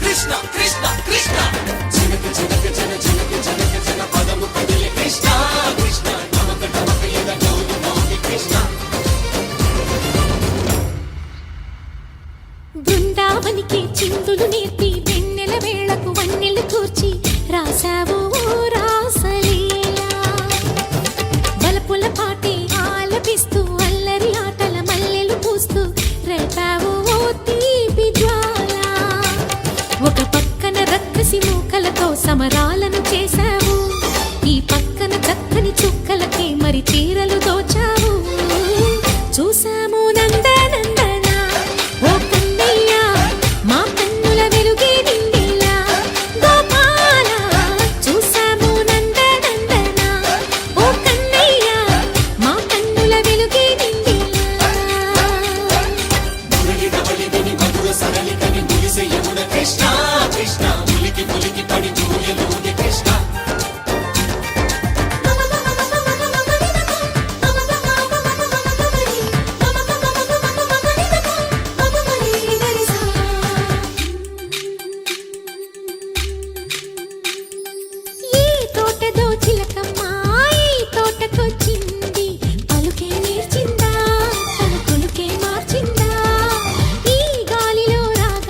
కృష్ణ కృష్ణ కృష్ణ. బృందావనికి చిందులు నేర్పి వెన్నెల వేళకు వన్నెలు కూర్చి రాశావు repavor. సరళిక